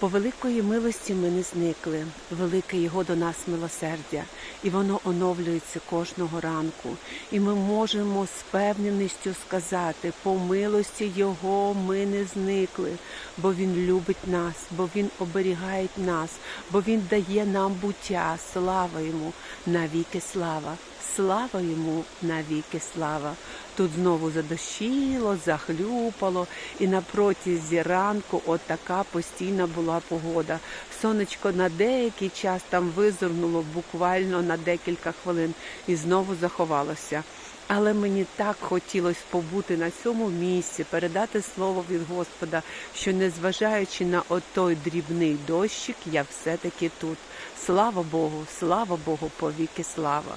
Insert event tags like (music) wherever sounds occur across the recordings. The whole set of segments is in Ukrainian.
По великої милості ми не зникли, велике Його до нас милосердя, і воно оновлюється кожного ранку. І ми можемо з певненістю сказати, по милості Його ми не зникли, бо Він любить нас, бо Він оберігає нас, бо Він дає нам буття. Слава йому, навіки слава. Слава йому навіки слава. Тут знову задощило, захлюпало, і на протязі ранку от така постійна була погода. Сонечко на деякий час там визирнуло буквально на декілька хвилин і знову заховалося. Але мені так хотілося побути на цьому місці, передати слово від Господа, що незважаючи на отой дрібний дощик, я все-таки тут. Слава Богу, слава Богу, повіки слава.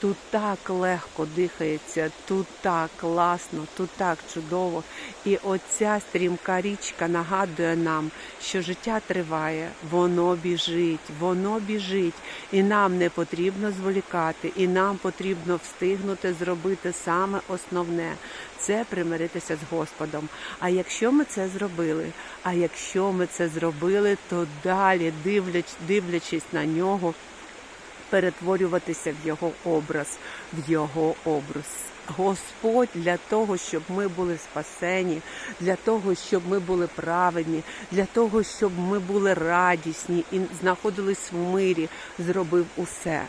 Тут так легко дихається, тут так класно, тут так чудово. І оця стрімка річка нагадує нам, що життя триває, воно біжить, воно біжить, і нам не потрібно зволікати, і нам потрібно встигнути зробити саме основне це примиритися з Господом. А якщо ми це зробили, а якщо ми це зробили, то далі, дивляч, дивлячись на нього перетворюватися в його образ, в його образ. Господь для того, щоб ми були спасені, для того, щоб ми були праведні, для того, щоб ми були радісні і знаходились в мирі, зробив усе.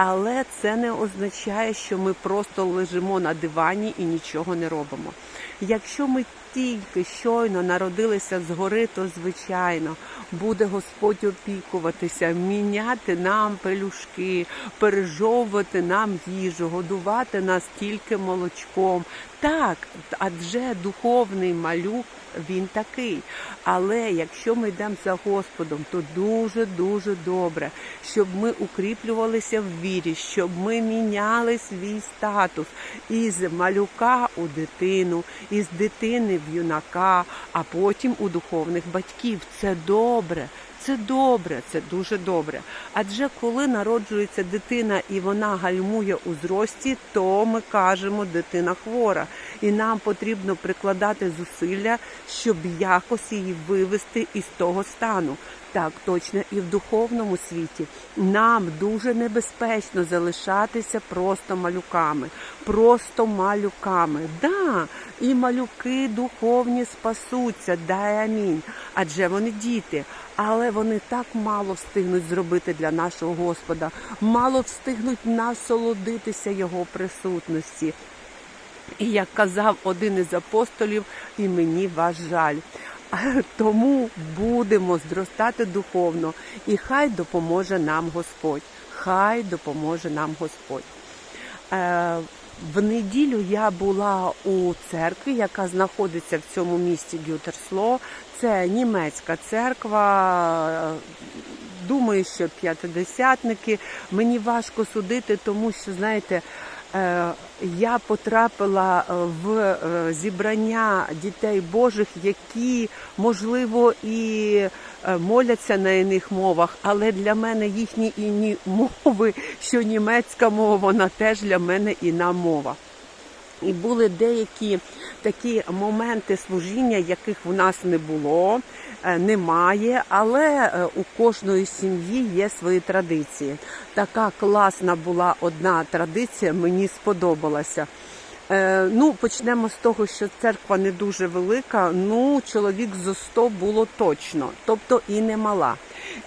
Але це не означає, що ми просто лежимо на дивані і нічого не робимо. Якщо ми тільки щойно народилися згори, то звичайно буде Господь опікуватися, міняти нам пелюшки, пережовувати нам їжу, годувати нас тільки молочком. Так, адже духовний малюк він такий. Але якщо ми йдемо за Господом, то дуже дуже добре, щоб ми укріплювалися в вірі, щоб ми міняли свій статус із малюка у дитину, із дитини в юнака, а потім у духовних батьків. Це добре. Це добре, це дуже добре. Адже коли народжується дитина і вона гальмує у зрості, то ми кажемо, дитина хвора, і нам потрібно прикладати зусилля, щоб якось її вивести із того стану. Так, точно і в духовному світі нам дуже небезпечно залишатися просто малюками, просто малюками. Да, і малюки духовні спасуться, дай амінь. Адже вони діти. Але вони так мало встигнуть зробити для нашого Господа, мало встигнуть насолодитися Його присутності. І як казав один із апостолів, і мені вас жаль. (laughs) Тому будемо зростати духовно, і хай допоможе нам Господь. Хай допоможе нам Господь. Е, в неділю я була у церкві, яка знаходиться в цьому місті Гютерсло. Це німецька церква. Думаю, що п'ятидесятники. Мені важко судити, тому що, знаєте, я потрапила в зібрання дітей Божих, які, можливо, і моляться на іних мовах, але для мене їхні інні мови, що німецька мова, вона теж для мене іна мова. І були деякі такі моменти служіння, яких в нас не було, немає, але у кожної сім'ї є свої традиції. Така класна була одна традиція, мені сподобалася. Ну, почнемо з того, що церква не дуже велика. Ну, чоловік зо 100 було точно, тобто і не мала.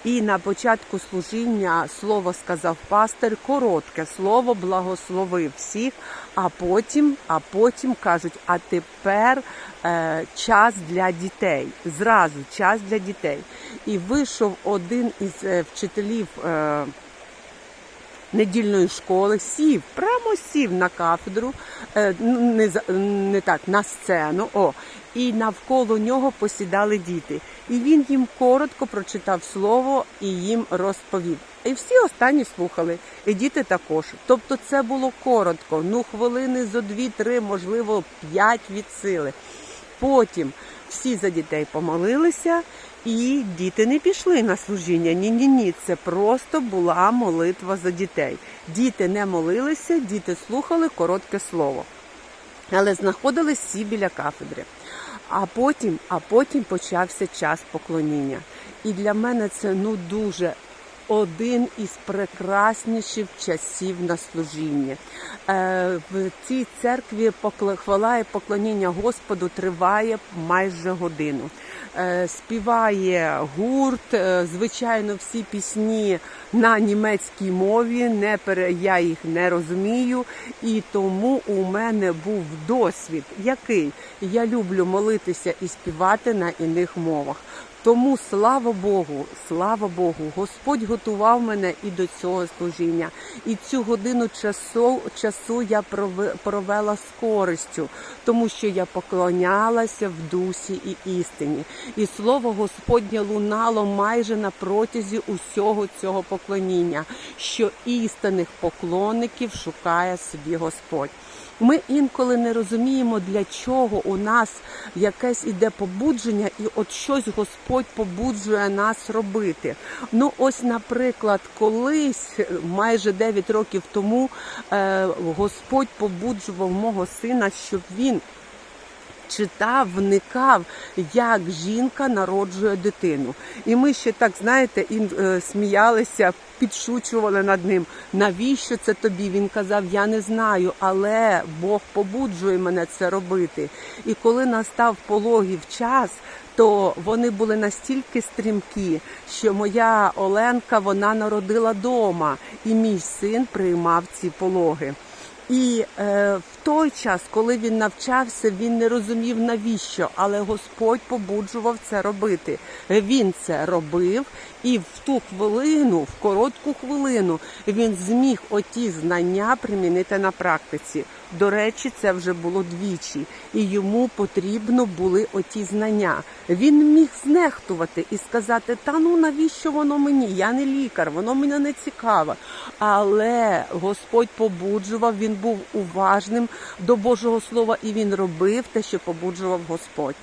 І на початку служіння слово сказав пастир, коротке слово благословив всіх. А потім, а потім кажуть, а тепер е, час для дітей. Зразу час для дітей. І вийшов один із е, вчителів. Е, недільної школи, сів, прямо сів на кафедру, не не так, на сцену. О, і навколо нього посідали діти. І він їм коротко прочитав слово і їм розповів. І всі останні слухали, і діти також. Тобто це було коротко, ну хвилини зо дві-три, можливо, п'ять від сили. Потім всі за дітей помолилися, І діти не пішли на служіння. Ні, ні, ні. Це просто була молитва за дітей. Діти не молилися, діти слухали коротке слово, але знаходились всі біля кафедри. А потім, а потім почався час поклоніння. І для мене це ну дуже один із прекрасніших часів на служінні. Е, в цій церкві хвала і поклоніння Господу триває майже годину. Е, співає гурт, е, звичайно, всі пісні на німецькій мові. Не. Я їх не розумію, і тому у мене був досвід, який я люблю молитися і співати на іних мовах. Тому слава Богу, слава Богу, Господь готував мене і до цього служіння. І цю годину часу, часу я прове- провела з користю, тому що я поклонялася в дусі і істині. І слово Господнє лунало майже на протязі усього цього поклоніння, що істинних поклонників шукає собі Господь. Ми інколи не розуміємо, для чого у нас якесь іде побудження, і от щось Господь побуджує нас робити. Ну, ось, наприклад, колись, майже 9 років тому, е, Господь побуджував мого сина, щоб він читав, вникав, як жінка народжує дитину. І ми ще так, знаєте, і, е, сміялися, підшучували над ним. Навіщо це тобі? Він казав, я не знаю, але Бог побуджує мене це робити. І коли настав пологів час, то вони були настільки стрімкі, що моя Оленка вона народила дома, і мій син приймав ці пологи. І е, той час, коли він навчався, він не розумів навіщо, але Господь побуджував це робити. Він це робив, і в ту хвилину, в коротку хвилину, він зміг оті знання примінити на практиці. До речі, це вже було двічі, і йому потрібно були оті знання. Він міг знехтувати і сказати: Та ну навіщо воно мені? Я не лікар, воно мене не цікаве. Але Господь побуджував, він був уважним до Божого Слова, і він робив те, що побуджував Господь.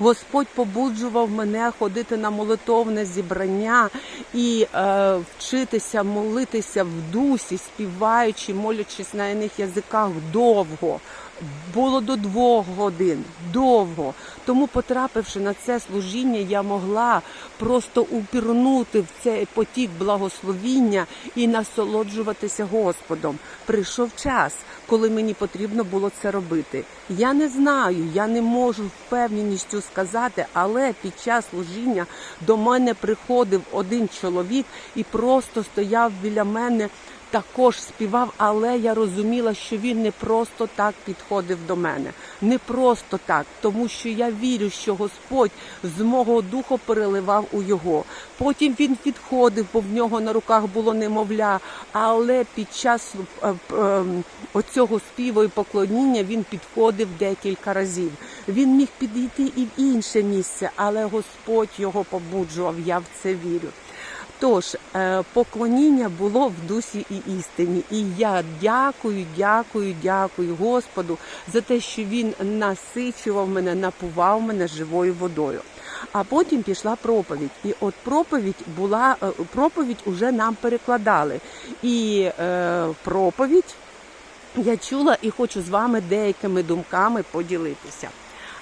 Господь побуджував мене ходити на молитовне зібрання і е, вчитися молитися в дусі, співаючи, молячись на іних язиках довго. Було до двох годин довго. Тому, потрапивши на це служіння, я могла просто упірнути в цей потік благословіння і насолоджуватися Господом. Прийшов час, коли мені потрібно було це робити. Я не знаю, я не можу впевненістю сказати, але під час служіння до мене приходив один чоловік і просто стояв біля мене також співав, але я розуміла, що він не просто так підходив до мене, не просто так, тому що я вірю, що Господь з мого духу переливав у його. Потім він відходив, бо в нього на руках було немовля. Але під час е, е, оцього співу і поклоніння він підходив декілька разів. Він міг підійти і в інше місце, але Господь його побуджував. Я в це вірю. Тож е, поклоніння було в дусі і істині. І я дякую, дякую, дякую Господу за те, що він насичував мене, напував мене живою водою. А потім пішла проповідь. І от проповідь була е, проповідь уже нам перекладали. І е, проповідь я чула і хочу з вами деякими думками поділитися.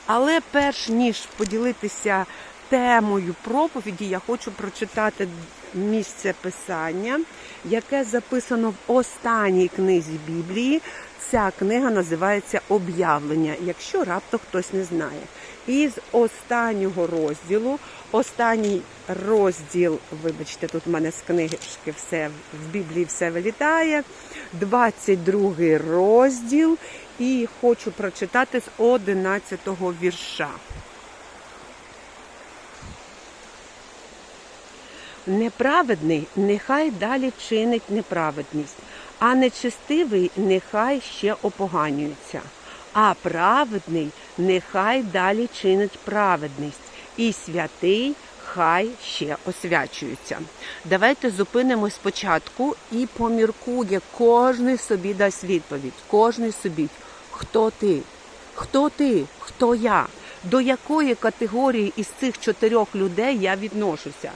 Але перш ніж поділитися темою проповіді, я хочу прочитати місце писання, яке записано в останній книзі Біблії. Ця книга називається Об'явлення, якщо раптом хтось не знає. І з останнього розділу, останній розділ, вибачте, тут в мене з книжки все в Біблії все вилітає. 22 розділ, і хочу прочитати з 11 вірша. Неправедний нехай далі чинить неправедність, а нечестивий нехай ще опоганюється, а праведний нехай далі чинить праведність, і святий хай ще освячується. Давайте зупинимось спочатку і поміркує, кожний собі дасть відповідь, кожний собі, хто ти, хто ти, хто я. до якої категорії із цих чотирьох людей я відношуся?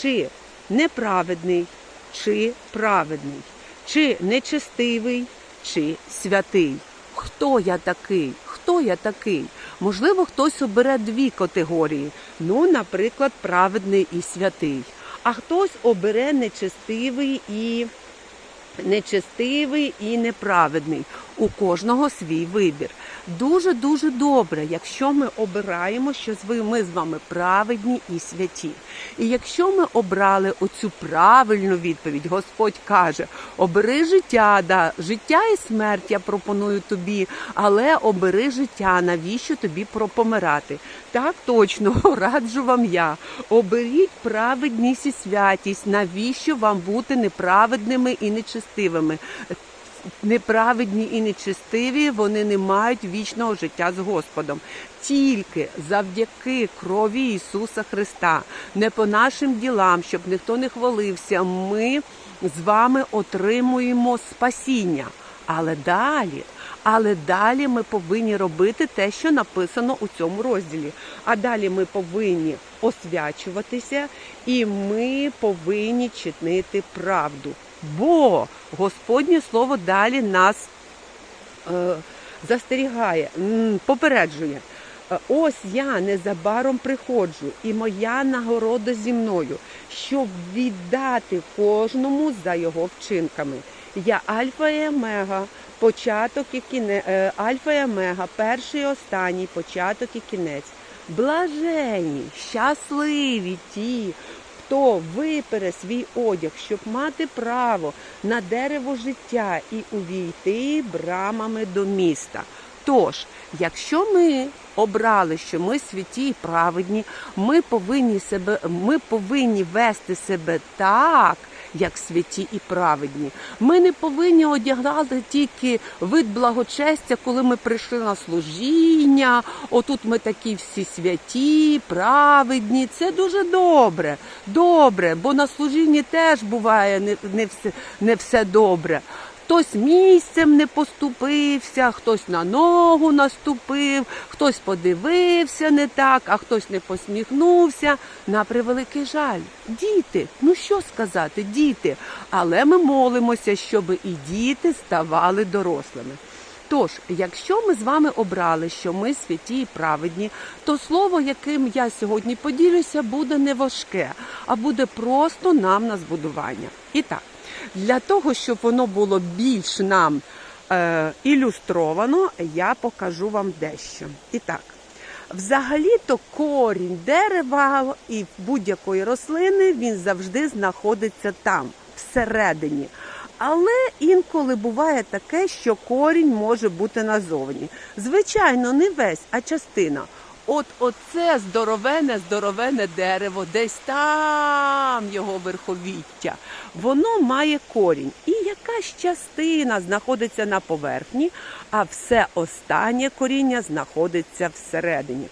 Чи неправедний, чи праведний, чи нечестивий, чи святий? Хто я такий? Хто я такий? Можливо, хтось обере дві категорії. Ну, наприклад, праведний і святий. А хтось обере нечестивий і нечестивий і неправедний. У кожного свій вибір. Дуже дуже добре, якщо ми обираємо, що ми з вами праведні і святі. І якщо ми обрали оцю правильну відповідь, Господь каже: обери життя, да, життя і смерть я пропоную тобі, але обери життя, навіщо тобі пропомирати? Так точно (laughs) раджу вам я. Оберіть праведність і святість. Навіщо вам бути неправедними і нечестивими? Неправедні і нечестиві, вони не мають вічного життя з Господом. Тільки завдяки крові Ісуса Христа, не по нашим ділам, щоб ніхто не хвалився, ми з вами отримуємо спасіння. Але далі, але далі ми повинні робити те, що написано у цьому розділі. А далі ми повинні освячуватися і ми повинні чинити правду. Бо Господнє слово далі нас е, застерігає, попереджує. Е, Ось я незабаром приходжу, і моя нагорода зі мною, щоб віддати кожному за його вчинками. Я Альфа і Омега, початок і кінець, Альфа і Омега, перший і останній, початок і кінець. Блажені, щасливі ті, хто випере свій одяг, щоб мати право на дерево життя і увійти брамами до міста. Тож, якщо ми обрали, що ми святі і праведні, ми повинні себе, ми повинні вести себе так. Як святі і праведні, ми не повинні одягати тільки вид благочестя, коли ми прийшли на служіння. Отут ми такі всі святі, праведні. Це дуже добре, добре, бо на служінні теж буває не, не, все, не все добре. Хтось місцем не поступився, хтось на ногу наступив, хтось подивився не так, а хтось не посміхнувся. На превеликий жаль. Діти, ну що сказати, діти. Але ми молимося, щоб і діти ставали дорослими. Тож, якщо ми з вами обрали, що ми святі і праведні, то слово, яким я сьогодні поділюся, буде не важке, а буде просто нам на збудування. І так. Для того, щоб воно було більш нам е, ілюстровано, я покажу вам дещо. І так, взагалі-то корінь дерева і будь-якої рослини він завжди знаходиться там, всередині. Але інколи буває таке, що корінь може бути назовні. Звичайно, не весь, а частина. От оце здоровене, здоровене дерево, десь там його верховіття, воно має корінь. І якась частина знаходиться на поверхні, а все останнє коріння знаходиться всередині.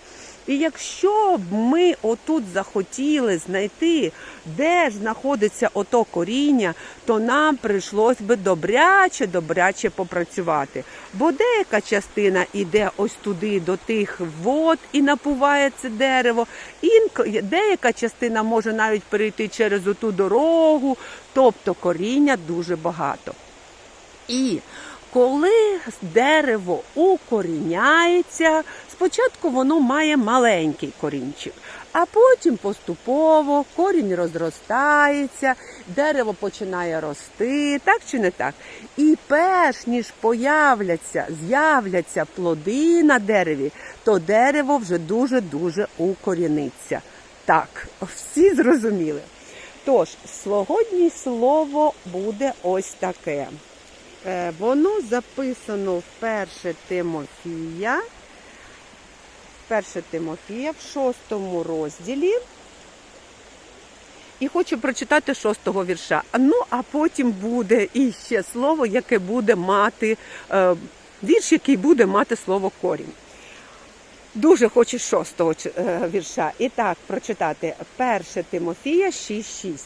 І якщо б ми отут захотіли знайти, де ж знаходиться ото коріння, то нам прийшлось би добряче, добряче попрацювати. Бо деяка частина йде ось туди до тих вод і напуває це дерево. Інко, деяка частина може навіть перейти через оту дорогу, тобто коріння дуже багато. І коли дерево укоріняється, спочатку воно має маленький корінчик, а потім поступово корінь розростається, дерево починає рости, так чи не так? І перш ніж появляться, з'являться плоди на дереві, то дерево вже дуже-дуже укоріниться. Так, всі зрозуміли. Тож, сьогодні слово буде ось таке. Е, Воно записано в 1 Тимофія, 1 Тимофія в 6 розділі. І хочу прочитати шостого вірша. Ну, а потім буде іще слово, яке буде мати, е, вірш, який буде мати слово корінь. Дуже хочу шостого е, вірша. І так, прочитати 1 Тимофія 6,6.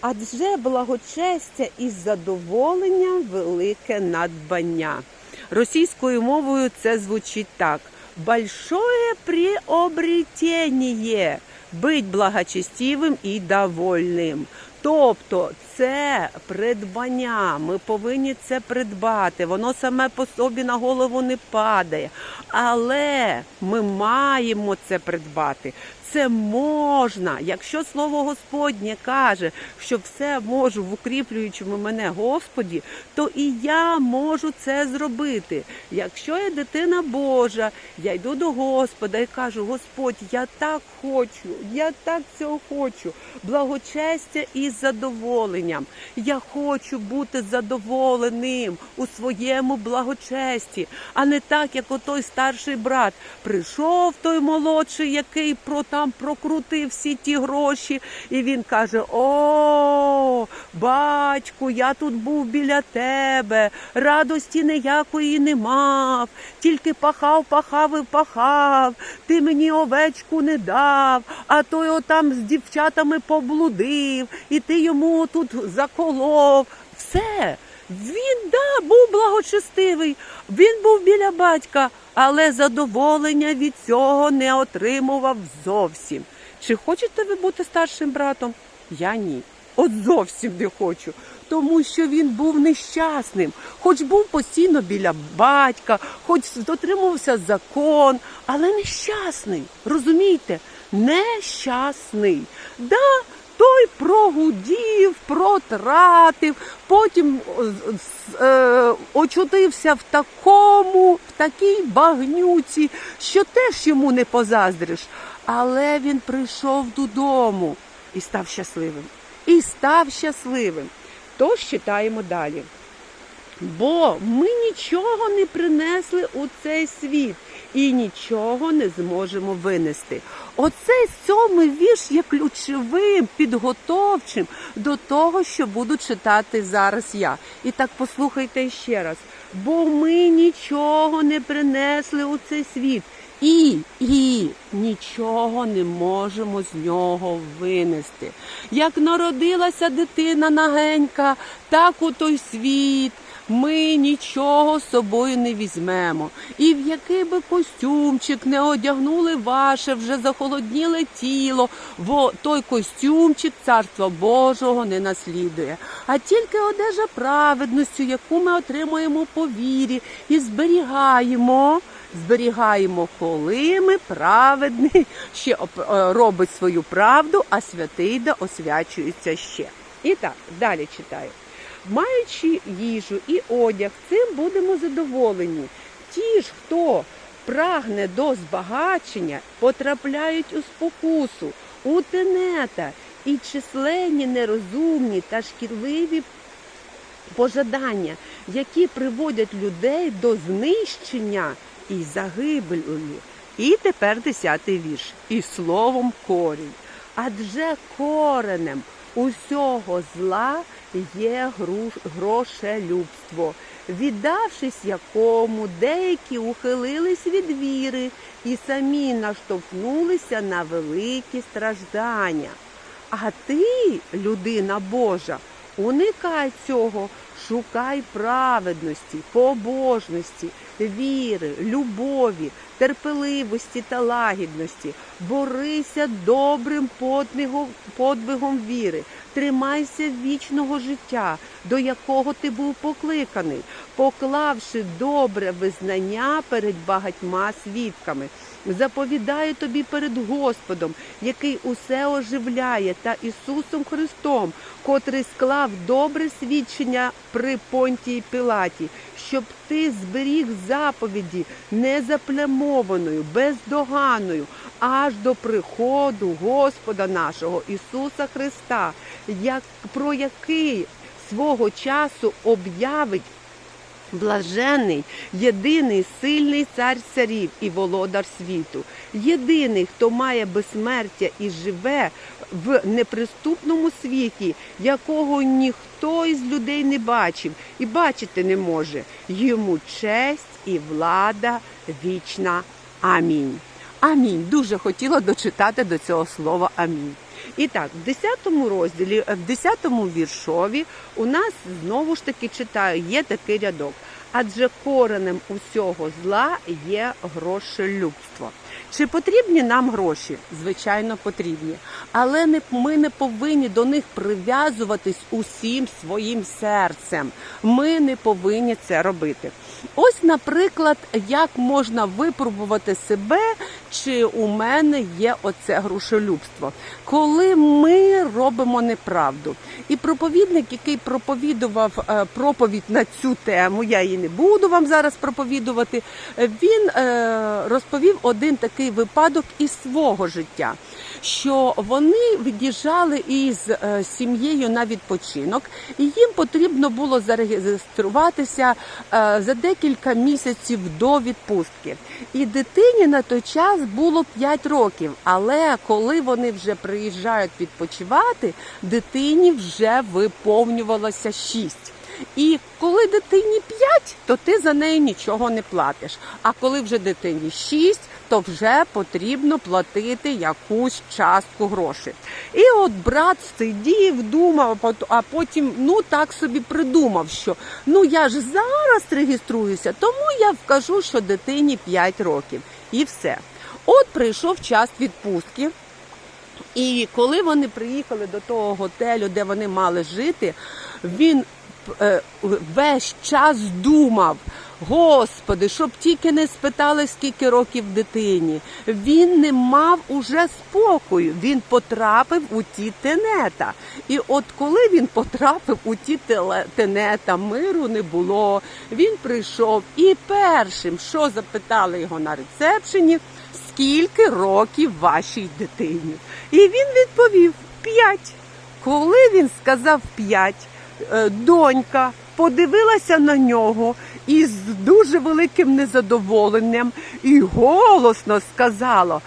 Адже благочестя із задоволенням велике надбання. Російською мовою це звучить так: большое приобретение быть благочестивим і довольним. Тобто це придбання, ми повинні це придбати. Воно саме по собі на голову не падає. Але ми маємо це придбати. Це можна, якщо слово Господнє каже, що все можу в укріплюючому мене Господі, то і я можу це зробити. Якщо я дитина Божа, я йду до Господа і кажу: Господь, я так хочу, я так цього хочу, благочестя і задоволенням. Я хочу бути задоволеним у своєму благочесті, а не так, як отой старший брат. Прийшов той молодший, який про там прокрутив всі ті гроші, і він каже: О, батьку, я тут був біля тебе, радості ніякої не мав, тільки пахав, пахав і пахав, ти мені овечку не дав, а той отам з дівчатами поблудив, і ти йому тут заколов. Все. Він да, був благочестивий, він був біля батька, але задоволення від цього не отримував зовсім. Чи хочете ви бути старшим братом? Я ні. От зовсім не хочу. Тому що він був нещасним, хоч був постійно біля батька, хоч дотримувався закон, але нещасний. Розумієте? Нещасний. Да, той прогудів, протратив, потім е, е, очутився в такому, в такій багнюці, що теж йому не позаздриш. Але він прийшов додому і став щасливим. І став щасливим. Тож читаємо далі. Бо ми нічого не принесли у цей світ і нічого не зможемо винести. Оцей сьомий вірш є ключовим, підготовчим до того, що буду читати зараз я. І так послухайте ще раз. Бо ми нічого не принесли у цей світ. І, і нічого не можемо з нього винести. Як народилася дитина нагенька, так у той світ ми нічого з собою не візьмемо. І в який би костюмчик не одягнули ваше вже захолодніле тіло, во той костюмчик царства Божого не наслідує, а тільки одежа праведності, яку ми отримуємо по вірі і зберігаємо. Зберігаємо, коли ми праведний ще е, робить свою правду, а святий да освячується ще. І так, далі читаю. Маючи їжу і одяг, цим будемо задоволені. Ті ж, хто прагне до збагачення, потрапляють у спокусу, у тенета і численні нерозумні та шкідливі пожадання, які приводять людей до знищення і загибелі. І тепер десятий вірш. І словом корінь. Адже коренем усього зла є грошелюбство, віддавшись якому деякі ухилились від віри і самі наштовхнулися на великі страждання. А ти, людина Божа, уникай цього, шукай праведності, побожності, віри, любові, терпеливості та лагідності, борися добрим подвигом, віри, тримайся вічного життя, до якого ти був покликаний, поклавши добре визнання перед багатьма свідками. Заповідаю тобі перед Господом, який усе оживляє, та Ісусом Христом, котрий склав добре свідчення при понтії Пилаті, щоб ти зберіг заповіді незаплямованою, бездоганною, аж до приходу Господа нашого Ісуса Христа, як, про який свого часу об'явить Блажений, єдиний сильний цар царів і володар світу, єдиний, хто має безсмертя і живе в неприступному світі, якого ніхто із людей не бачив і бачити не може. Йому честь і влада вічна. Амінь. Амінь. Дуже хотіла дочитати до цього слова амінь. І так, в 10 розділі, в 10 віршові у нас знову ж таки читаю, є такий рядок. адже коренем усього зла є грошелюбство. Чи потрібні нам гроші? Звичайно, потрібні. Але ми не повинні до них прив'язуватись усім своїм серцем. Ми не повинні це робити. Ось, наприклад, як можна випробувати себе, чи у мене є оце грошолюбство, коли ми робимо неправду. І проповідник, який проповідував е, проповідь на цю тему, я її не буду вам зараз проповідувати. Він е, розповів один такий випадок із свого життя, що вони від'їжджали із е, сім'єю на відпочинок, і їм потрібно було зареєструватися за декілька місяців до відпустки. І дитині на той час було 5 років. Але коли вони вже приїжджають відпочивати, дитині вже виповнювалося 6. І коли дитині 5, то ти за неї нічого не платиш. А коли вже дитині 6, то вже потрібно платити якусь частку грошей. І от брат сидів, думав, а потім ну так собі придумав, що ну я ж зараз реєструюся, тому я вкажу, що дитині 5 років. І все. От прийшов час відпустки. І коли вони приїхали до того готелю, де вони мали жити, він е, весь час думав. Господи, щоб тільки не спитали, скільки років дитині. Він не мав уже спокою. Він потрапив у ті тенета. І от коли він потрапив у ті тенета, миру не було. Він прийшов і першим, що запитали його на рецепшені, скільки років вашій дитині. І він відповів п'ять. Коли він сказав п'ять, е, донька подивилася на нього із дуже великим незадоволенням і голосно сказала: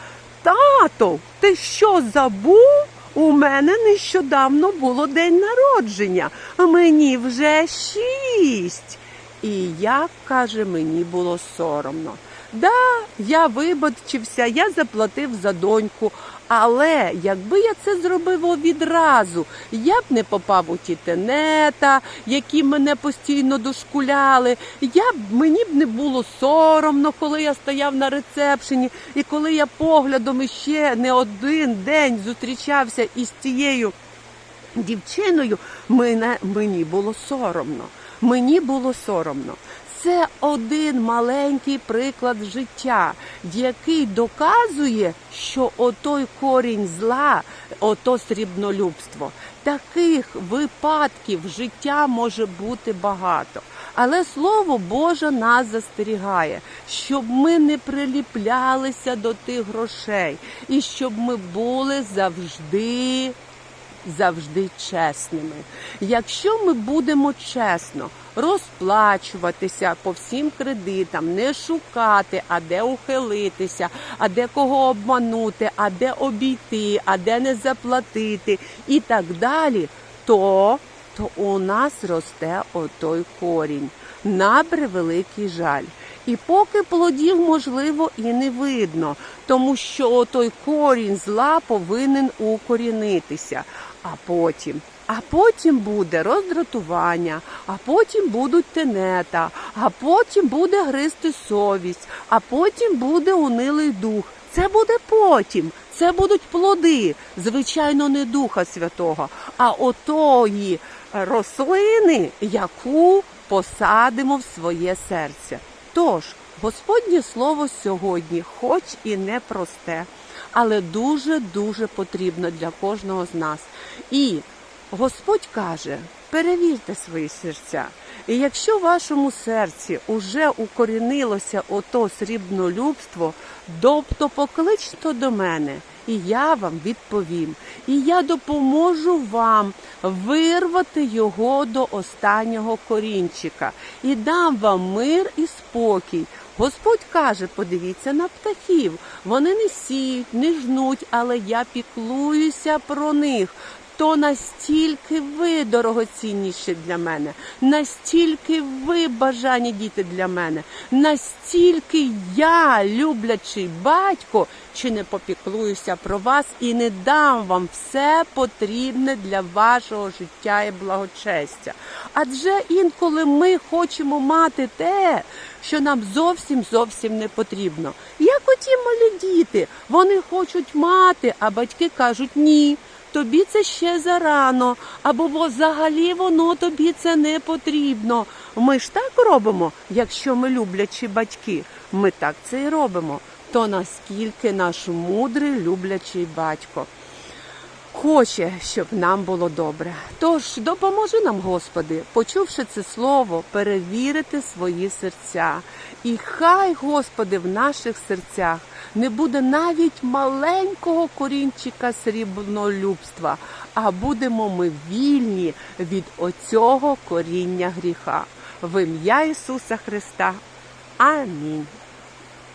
Тато, ти що забув? У мене нещодавно було день народження, мені вже шість. І як каже, мені було соромно. Да, я вибачився, я заплатив за доньку. Але якби я це зробив відразу, я б не попав у ті тенета, які мене постійно дошкуляли. Я б мені б не було соромно, коли я стояв на рецепшені, і коли я поглядом іще не один день зустрічався із цією дівчиною, мене, мені було соромно. Мені було соромно. Це один маленький приклад життя, який доказує, що отой корінь зла, ото срібнолюбство. Таких випадків життя може бути багато. Але Слово Боже нас застерігає, щоб ми не приліплялися до тих грошей і щоб ми були завжди завжди чесними. Якщо ми будемо чесно розплачуватися по всім кредитам, не шукати, а де ухилитися, а де кого обманути, а де обійти, а де не заплатити і так далі, то, то у нас росте отой корінь. На превеликий жаль. І поки плодів, можливо, і не видно, тому що той корінь зла повинен укорінитися. А потім, а потім буде роздратування, а потім будуть тенета, а потім буде гризти совість, а потім буде унилий дух. Це буде потім. Це будуть плоди, звичайно, не Духа Святого, а отої рослини, яку посадимо в своє серце. Тож, Господнє слово сьогодні, хоч і не просте, але дуже-дуже потрібно для кожного з нас. І Господь каже: перевірте свої серця. І якщо в вашому серці уже укорінилося ото срібнолюбство, тобто покличте до мене, і я вам відповім. І я допоможу вам вирвати його до останнього корінчика і дам вам мир і спокій. Господь каже: подивіться на птахів. Вони не сіють, не жнуть, але я піклуюся про них. То настільки ви дорогоцінніші для мене, настільки ви бажані діти для мене, настільки я, люблячий батько, чи не попіклуюся про вас і не дам вам все потрібне для вашого життя і благочестя. Адже інколи ми хочемо мати те, що нам зовсім зовсім не потрібно. Як оті малі діти, вони хочуть мати, а батьки кажуть ні. Тобі це ще зарано, або взагалі воно тобі це не потрібно. Ми ж так робимо, якщо ми люблячі батьки. Ми так це і робимо. То наскільки наш мудрий люблячий батько хоче, щоб нам було добре. Тож допоможи нам, Господи, почувши це слово, перевірити свої серця. І хай, Господи, в наших серцях не буде навіть маленького корінчика срібнолюбства, а будемо ми вільні від оцього коріння гріха. В ім'я Ісуса Христа. Амінь.